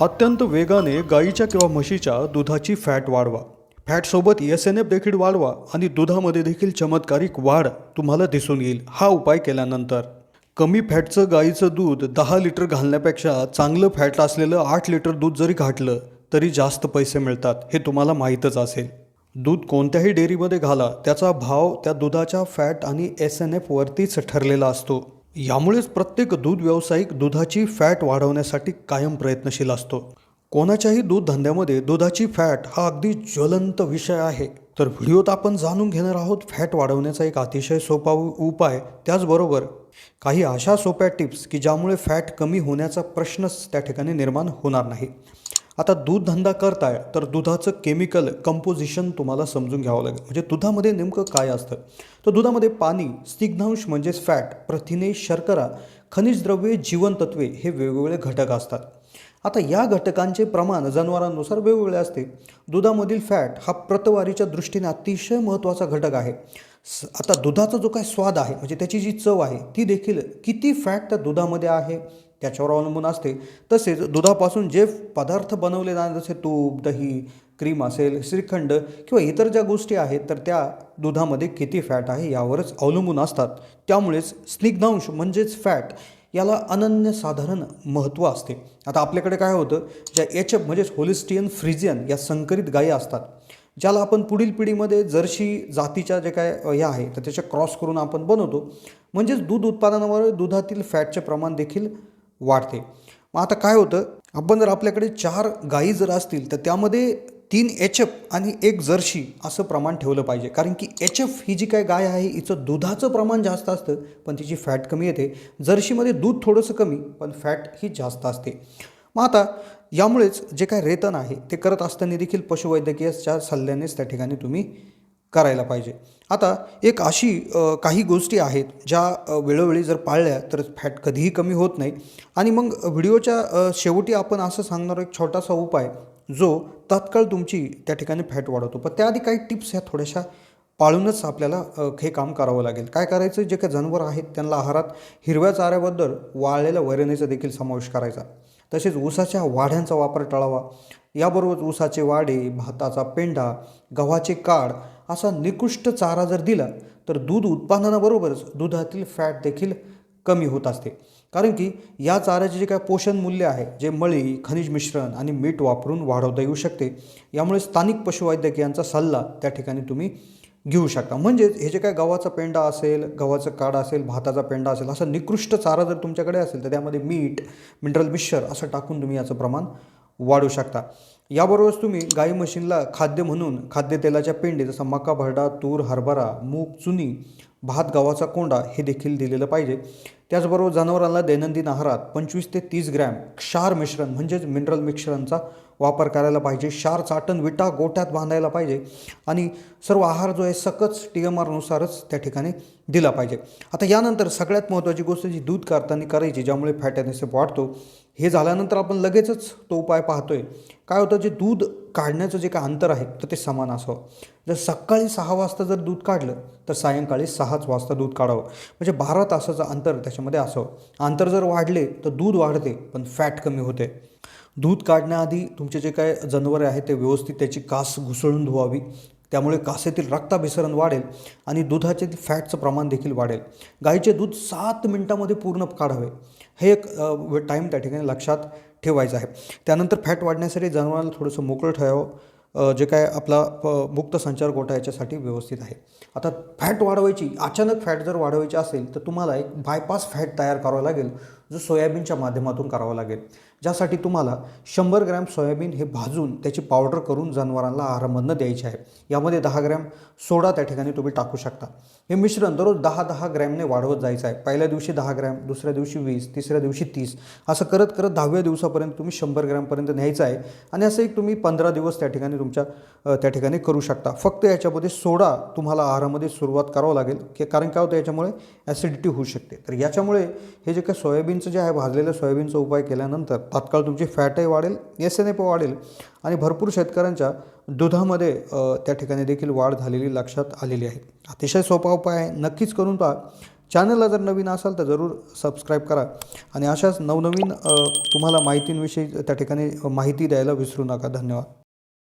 अत्यंत वेगाने गाईच्या किंवा म्हशीच्या दुधाची फॅट वाढवा. फॅटसोबत एस एन एफ देखील वाढवा आणि दुधामध्ये देखील चमत्कारिक वाढ तुम्हाला दिसून येईल. हा उपाय केल्यानंतर. कमी फॅटचं गाईचं दूध दहा लिटर घालण्यापेक्षा चांगलं फॅट असलेलं आठ लिटर दूध जरी घातलं तरी जास्त पैसे मिळतात हे तुम्हाला माहीतच असेल. दूध कोणत्याही डेअरीमध्ये घाला त्याचा भाव त्या दुधाच्या फॅट आणि एस एन एफवरतीच ठरलेला असतो. यामुळेच प्रत्येक दूध व्यावसायिक दुधाची फॅट वाढवण्यासाठी कायम प्रयत्नशील असतो. कोणाच्याही दूध धंद्यामध्ये दुधाची फॅट हा अगदी ज्वलंत विषय आहे. तर व्हिडिओत आपण जाणून घेणार आहोत फॅट वाढवण्याचा एक अतिशय सोपा उपाय. त्याचबरोबर काही अशा सोप्या टिप्स की ज्यामुळे फॅट कमी होण्याचा प्रश्नच त्या ठिकाणी निर्माण होणार नाही. आता दूध धंदा करताय तर दुधाचं केमिकल कंपोजिशन तुम्हाला समजून घ्यावं लागेल. म्हणजे दुधामध्ये नेमकं काय असतं? तर दुधामध्ये पाणी स्निग्धांश म्हणजेच फॅट प्रथिने शर्करा खनिज द्रव्ये जीवनतत्वे हे वेगवेगळे घटक असतात. आता या घटकांचे प्रमाण जनावरांनुसार वेगवेगळे असते. दुधामधील फॅट हा प्रतवारीच्या दृष्टीने अतिशय महत्त्वाचा घटक आहे. स- आता दुधाचा जो काय स्वाद आहे म्हणजे त्याची जी चव आहे ती देखील किती फॅट त्या दुधामध्ये आहे? त्याच्यावर अवलंबून असते. तसेच दुधापासून जे पदार्थ बनवले जाणार जसे तूप दही क्रीम असेल श्रीखंड किंवा इतर ज्या गोष्टी आहेत तर त्या दुधामध्ये किती फॅट आहे यावरच अवलंबून असतात. त्यामुळेच स्निग्धांश म्हणजेच फॅट याला अनन्यसाधारण महत्त्व असते. आता आपल्याकडे काय होतं ज्या एच एफ म्हणजेच होलिस्टियन फ्रिजियन या संकरित गायी असतात ज्याला आपण पुढील पिढीमध्ये जर्शी जातीच्या जे काय ह्या आहे तर त्याच्या क्रॉस करून आपण बनवतो. म्हणजेच दूध उत्पादनावर दुधातील फॅटचे प्रमाण देखील वाढते. मग आता काय होतं? आपण जर आपल्याकडे चार गायी जर असतील तर त्यामध्ये तीन एच एफ आणि एक जर्शी असं प्रमाण ठेवलं पाहिजे. कारण की एच एफ ही जी काय गाय आहे हिचं दुधाचं प्रमाण जास्त असतं पण तिची फॅट कमी येते. जर्शीमध्ये दूध थोडंसं कमी पण फॅट ही जास्त असते. मग आता यामुळेच जे काय रेतन आहे ते करत असताना देखील पशुवैद्यकीयच्या सल्ल्यानेच त्या ठिकाणी तुम्ही करायला पाहिजे. आता एक अशी काही गोष्टी आहेत ज्या वेळोवेळी जर पाळल्या तर फॅट कधीही कमी होत नाही. आणि मग व्हिडिओच्या शेवटी आपण असं सांगणार एक छोटासा उपाय जो तात्काळ तुमची त्या ठिकाणी फॅट वाढवतो. पण त्याआधी काही टिप्स ह्या थोड्याशा पाळूनच आपल्याला हे काम करावं लागेल. काय करायचं? जे काही जनावर आहेत त्यांना आहारात हिरव्या चाऱ्याबद्दल वाळलेल्या वैरणीचा देखील समावेश करायचा. तसेच ऊसाच्या वाढ्यांचा वापर टाळावा. याबरोबर ऊसाचे वाडे भाताचा पेंढा गव्हाचे काड असा निकृष्ट चारा जर दिला तर दूध उत्पादनाबरोबरच दुधातील फॅट देखील कमी होत असते. कारण की या चाऱ्याचे जे काय पोषण मूल्य आहे जे मळी खनिज मिश्रण आणि मीठ वापरून वाढवता येऊ शकते यामुळे स्थानिक पशुवैद्यकीयांचा सल्ला त्या ठिकाणी तुम्ही घेऊ शकता. म्हणजेच हे जे काय गव्हाचा पेंडा असेल गव्हाचं काढ असेल भाताचा पेंडा असेल असा निकृष्ट चारा जर तुमच्याकडे असेल तर त्यामध्ये मीठ मिनरल मिक्सर असं टाकून तुम्ही याचं प्रमाण वाढू शकता. याबरोबरच तुम्ही गाई म्हशींना खाद्य म्हणून खाद्यतेलाच्या पेंडी जसं मका भरडा तूर हरभरा मूग चुनी भात गव्हाचा कोंडा हे देखील दिलेलं पाहिजे. त्याचबरोबर जनावरांना दैनंदिन आहारात पंचवीस ते तीस ग्रॅम क्षार मिश्रण म्हणजेच मिनरल मिश्रणचा वापर करायला पाहिजे. क्षार चाटण विटा गोठ्यात बांधायला पाहिजे आणि सर्व आहार जो आहे सकच टी एम आरनुसारच त्या ठिकाणी दिला पाहिजे. आता यानंतर सगळ्यात महत्त्वाची गोष्ट जी दूध काढताना करायची ज्यामुळे फॅट वाढतो हे झाल्यानंतर आपण लगेचच तो उपाय पाहतोय. काय होतं जे दूध काढण्याचं जे काय अंतर आहे तर ते समान असावं. जर सकाळी सहा वाजता जर दूध काढलं तर सायंकाळी सहाच वाजता दूध काढावं. म्हणजे बारा तासाचं अंतर त्याच्यामध्ये असावं. अंतर जर वाढले तर दूध वाढते पण फॅट कमी होते. दूध काढण्याआधी तुमचे जे काय जनावरे आहेत ते व्यवस्थित त्याची कास घुसळून धुवावी. त्यामुळे कासेतील रक्ताभिसरण वाढेल आणि दुधाचे फॅटचं प्रमाण देखील वाढेल. गाईचे दूध सात मिनटामध्ये पूर्ण काढावे. हे एक टाईम त्या ठिकाणी लक्षात ठेवायचं आहे. त्यानंतर फॅट वाढण्यासाठी जनावरांना थोडंसं मोकळं ठेवावं जे काय आपला प- मुक्त संचार गोठा याच्यासाठी व्यवस्थित आहे. आता फॅट वाढवायची अचानक फॅट जर वाढवायची असेल तर तुम्हाला एक बायपास फॅट तयार करावा लागेल जो सोयाबीनच्या माध्यमातून करावा लागेल. ज्यासाठी तुम्हाला शंभर ग्रॅम सोयाबीन हे भाजून त्याची पावडर करून जनावरांना आहारामधनं द्यायची आहे. यामध्ये दहा ग्रॅम सोडा त्या ठिकाणी तुम्ही टाकू शकता. हे मिश्रण दररोज दहा दहा ग्रॅमने वाढवत जायचं आहे. पहिल्या दिवशी दहा ग्रॅम दुसऱ्या दिवशी वीस तिसऱ्या दिवशी तीस. असं करत करत दहाव्या दिवसापर्यंत तुम्ही शंभर ग्रॅमपर्यंत न्यायचं आहे आणि असं एक तुम्ही पंधरा दिवस त्या ठिकाणी तुमच्या त्या ठिकाणी करू शकता. फक्त याच्यामध्ये सोडा तुम्हाला आहारामध्ये सुरुवात करावं लागेल. की कारण काय होतं? याच्यामुळे ॲसिडिटी होऊ शकते. तर याच्यामुळे हे जे काय सोयाबीनचं जे आहे भाजलेलं सोयाबीनचा उपाय केल्यानंतर तात्काळ तुमची फॅटही वाढेल एस एन एफ वाढेल आणि भरपूर शेतकऱ्यांच्या दुधामध्ये त्या ठिकाणी देखील वाढ झालेली लक्षात आलेली आहे. अतिशय सोपा उपाय आहे. नक्कीच करून पहा. चॅनलला जर नवीन असाल तर जरूर सबस्क्राईब करा आणि अशाच नवनवीन तुम्हाला माहितींविषयी त्या ठिकाणी माहिती द्यायला विसरू नका. धन्यवाद.